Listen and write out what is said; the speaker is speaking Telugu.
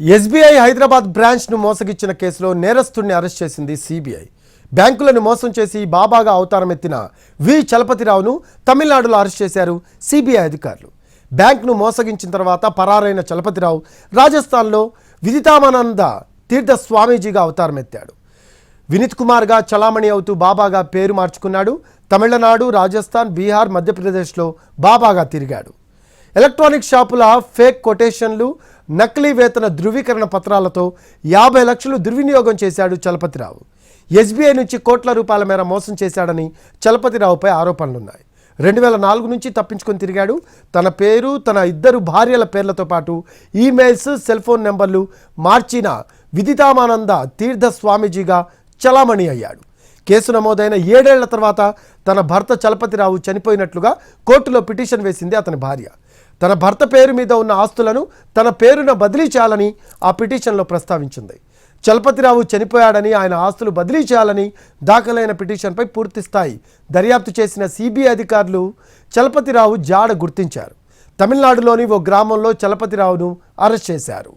ఎస్బీఐ హైదరాబాద్ బ్రాంచ్ను మోసగిచ్చిన కేసులో నేరస్తుడిని అరెస్ట్ చేసింది సిబిఐ. బ్యాంకులను మోసం చేసి బాబాగా అవతారం ఎత్తిన వి. చలపతిరావును తమిళనాడులో అరెస్ట్ చేశారు సిబిఐ అధికారులు. బ్యాంకును మోసగించిన తర్వాత పరారైన చలపతిరావు రాజస్థాన్లో విదితామానంద తీర్థ స్వామీజీగా అవతారం ఎత్తాడు వినీత్ కుమార్గా చలామణి అవుతూ బాబాగా పేరు మార్చుకున్నాడు. తమిళనాడు రాజస్థాన్ బీహార్ మధ్యప్రదేశ్లో బాబాగా తిరిగాడు. ఎలక్ట్రానిక్ షాపుల ఫేక్ కొటేషన్లు నకిలీ వేతన ధృవీకరణ పత్రాలతో యాభై లక్షలు దుర్వినియోగం చేశాడు చలపతిరావు. ఎస్బీఐ నుంచి కోట్ల రూపాయల మేర మోసం చేశాడని చలపతిరావుపై ఆరోపణలున్నాయి. రెండు వేల నాలుగు నుంచి తప్పించుకొని తిరిగాడు. తన పేరు తన ఇద్దరు భార్యల పేర్లతో పాటు ఈమెయిల్స్ సెల్ ఫోన్ నెంబర్లు మార్చిన విదితామానంద తీర్థ స్వామీజీగా చలామణి అయ్యాడు. కేసు నమోదైన ఏడేళ్ళ తర్వాత తన భర్త చలపతిరావు చనిపోయినట్లుగా కోర్టులో పిటిషన్ వేసింది అతని భార్య. తన భర్త పేరు మీద ఉన్న ఆస్తులను తన పేరున బదిలీ చేయాలని ఆ పిటిషన్లో ప్రస్తావించింది. చలపతిరావు చనిపోయాడని ఆయన ఆస్తులు బదిలీ చేయాలని దాఖలైన పిటిషన్పై పూర్తిస్థాయి దర్యాప్తు చేసిన సిబిఐ అధికారులు చలపతిరావు జాడ గుర్తించారు. తమిళనాడులోని ఓ గ్రామంలో చలపతిరావును అరెస్ట్ చేశారు.